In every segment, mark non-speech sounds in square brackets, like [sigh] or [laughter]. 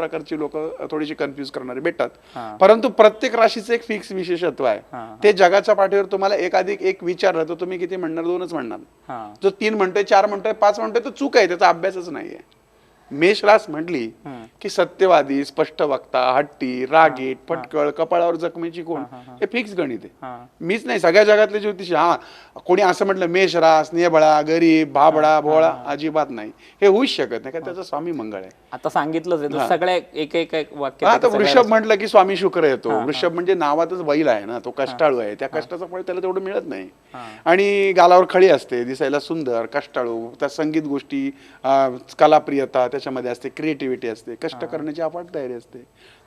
प्रकारची लोक थोडीशी कन्फ्युज करणारी भेटतात. परंतु प्रत्येक राशीचं एक फिक्स विशेषत्व आहे. ते जगाच्या पाठीवर तुम्हाला एक अधिक एक विचारलं तर तुम्ही किती म्हणणार दोनच म्हणणार. हा. जो तीन म्हणतोय चार म्हणतोय पाच म्हणतोय तो चूक आहे त्याचा अभ्यासच नाहीये. मेष रास म्हटली. की सत्यवादी स्पष्ट वक्ता हट्टी रागीट फटकळ कपाळावर जखमेची कोण? हे फिक्स गणित आहे. मीच नाही सगळ्या जगातले ज्योतिषी हा कोणी असं म्हटलं मेष रास नेबळा गरीब भाबडा भोळा अजिबात नाही. हे होऊच शकत नाही का त्याचा स्वामी मंगळ आहे. आता तर सगळ्या एक एक वाक्य आता वृषभ म्हटलं की स्वामी शुक्र येतो वृषभ म्हणजे नावातच बैल आहे ना तो कष्टाळू आहे. त्या कष्टाचं फळ त्याला तेवढं मिळत नाही. आणि गालावर खळी असते दिसायला सुंदर कष्टाळू त्या संगीत गोष्टी कलाप्रियता त्याच्यामध्ये असते क्रिएटिव्हिटी असते कष्ट करण्याची अफाट तयारी असते.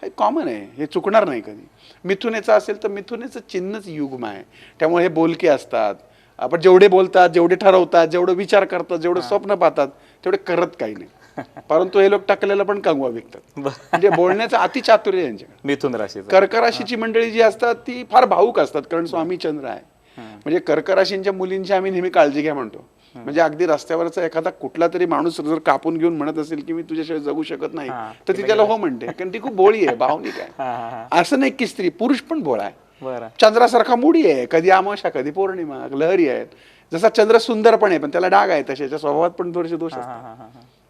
हे कॉमन आहे हे चुकणार नाही कधी. मिथुनेचं असेल तर मिथुनेचं चिन्हच युग्म आहे. त्यामुळे हे बोलके असतात. आपण जेवढे बोलतात जेवढे ठरवतात जेवढं विचार करतात जेवढं स्वप्न पाहतात तेवढे करत काही नाही. [laughs] परंतु हे लोक टाकलेलं पण कंगवा विकतात. म्हणजे बोलण्याचं अतिचातुर्य यांच्याकडे. मिथुन राशीचं. कर्क राशीची मंडळी जी असतात ती फार भाऊक असतात कारण स्वामी चंद्र आहे. म्हणजे कर्क राशींच्या मुलींची आम्ही नेहमी काळजी घ्या म्हणतो. म्हणजे अगदी रस्त्यावरचा एखादा कुठला तरी माणूस जर कापून घेऊन म्हणत असेल की मी तुझ्याशिवाय जगू शकत नाही तर ती त्याला हो म्हणते. कारण ती खूप बोळी आहे भावनिक आहे. असं नाही की स्त्री पुरुष पण भोळा आहे. चंद्रासारखा मुडी आहे कधी अमावस्या कधी पौर्णिमा लहरी आहेत. जसा चंद्र सुंदर पण आहे पण त्याला डाग आहे तसे त्याच्या स्वभावात पण थोडेसे दोष असतात.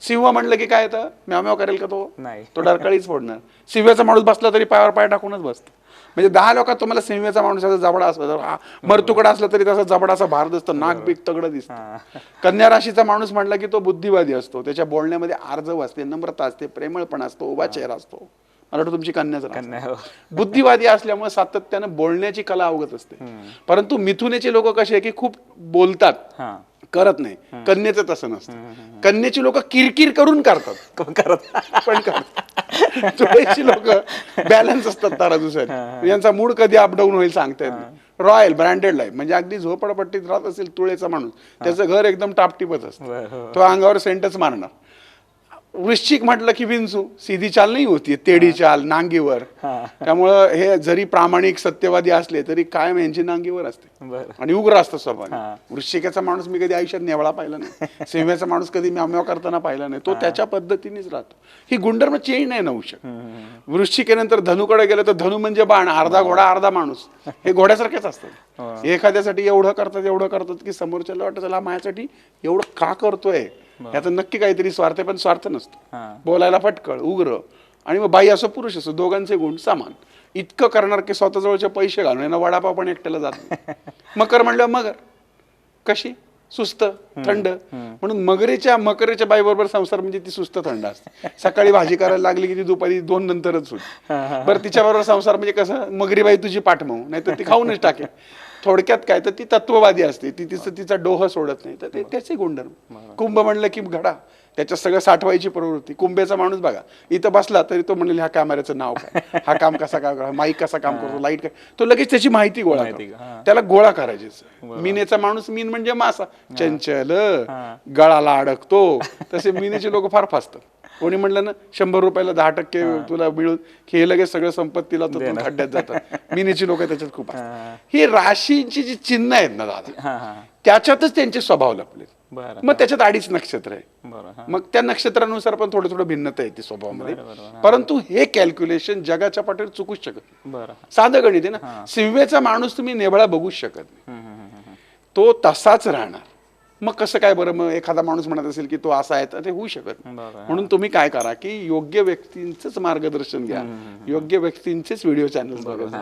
सिंह म्हणलं की काय येतं म्याव म्याव करेल का तो? नाही. तो डरकाळीच फोडणार. सिंहाचा माणूस बसला तरी पायावर पाय टाकूनच बसतो. म्हणजे दहा लोकात तुम्हाला सिंहाचा माणूस असा जबडा असला तर मरतुकडा असला तरी तसा जबडा असा भार दिसतो नाक बीक तगडं दिसतं. कन्या राशीचा माणूस म्हटला की तो बुद्धिवादी असतो. त्याच्या बोलण्यामध्ये आर्जव असते नम्रता असते प्रेमळपण असतो उभा चेहरा असतो. मला वाटतं तुमची कन्याच. कन्या हो. बुद्धिवादी असल्यामुळे सातत्यानं बोलण्याची कला अवगत असते. परंतु मिथुनेचे लोक कसे आहे की खूप बोलतात. करत नाही. कन्येचं तसं नसतं. कन्येची लोक किरकिर करून करतात. [laughs] करत. पण करतात. लोक बॅलन्स असतात तारा दुसऱ्या यांचा मूड कधी अपडाऊन होईल सांगता येत नाही. रॉयल ब्रँडेड लाईफ म्हणजे अगदी झोपडपट्टीत राहत असेल तुळेचा माणूस त्याचं घर एकदम टापटीपच असतं. बरं, हो. तो अंगावर सेंटच मारणार. वृश्चिक म्हटलं की विंचू सीधी चाल नाही होती तेडी चाल नांगीवर. हा. त्यामुळं हे जरी प्रामाणिक सत्यवादी असले तरी कायम यांची नांगीवर असते. आणि उग्र असतं स्वभाव. हा. वृश्चिकाचा माणूस मी कधी आयुष्यात नेवळा पाहिला नाही. [laughs] सिंहाचा माणूस कधी म्याव करताना पाहिला नाही. तो त्याच्या पद्धतीनेच राहतो. ही गुंडर्म चेंज नाही नऊ शकत. वृश्चिकेनंतर धनुकडे गेलं तर धनु म्हणजे बाण अर्धा घोडा अर्धा माणूस. हे घोड्यासारखेच असतात एखाद्यासाठी एवढं करतात एवढं करतात की समोरच्याला वाटतं माझ्यासाठी एवढं का करतोय? याचं नक्की काहीतरी स्वार्थ आहे पण स्वार्थ नसतो. बोलायला फटकळ उग्र. आणि मग बाई असो पुरुष असो दोघांचे गुण समान. इतकं करणार की स्वतःजवळचे पैसे घालून यांना वडापाव पण एकट्याला जात. [laughs] मकर म्हणलं मगर. कशी? सुस्त थंड. म्हणून मगरेच्या मकरेच्या बाईबरोबर संसार म्हणजे ती सुस्त थंड असते. सकाळी भाजी करायला लागली की ती दुपारी दोन नंतरच होती [laughs] बरं तिच्याबरोबर संसार म्हणजे कसं? मगरी बाई तुझी पाठमऊ नाही तर ती खाऊनच टाकेल. थोडक्यात काय? तर ती तत्ववादी असते. ती तिचं तिचा डोह सोडत नाही. तर ते त्याचे गुणधर्म. कुंभ म्हणलं की घडा. त्याच्यात सगळं साठवायची प्रवृत्ती. कुंभेचा माणूस बघा इथं बसला तरी तो म्हणेल ह्या कॅमेऱ्याचं नाव काय? हा काम कसा काय माईक कसा काम करतो? लाइट काय? तो लगेच त्याची माहिती गोळा करतो. त्याला गोळा करायची मीनेचा माणूस मीन म्हणजे मासा. चंचल. गळाला अडकतो. तसे मीनेचे लोक फार फासतात. कोणी म्हणलं ना शंभर रुपयाला दहा टक्के तुला मिळून हे लगेच सगळं संपत्तीला तो देणार. खड्ड्यात जातात मीनेची लोक त्याच्यात खूप हा. ही राशींची जी चिन्ह आहेत ना दादा त्याच्यातच त्यांचे स्वभाव लपले बरं मग त्याच्यात अडीच नक्षत्र आहे. मग त्या नक्षत्रानुसार पण थोडं थोडं भिन्नता येते स्वभावामध्ये. परंतु हे कॅल्क्युलेशन जगाच्या पाठीवर चुकूच शकत नाही. साधं गणित आहे ना सिंहेचा माणूस तुम्ही नेबळा बघूच शकत नाही. तो तसाच राहणार. मग कसं काय बरं मग एखादा माणूस म्हणत असेल की तो असा आहे तर ते होऊ शकत म्हणून तुम्ही काय करा की योग्य व्यक्तींचंच मार्गदर्शन घ्या. योग्य व्यक्तींचेच व्हिडिओ चॅनल बघा.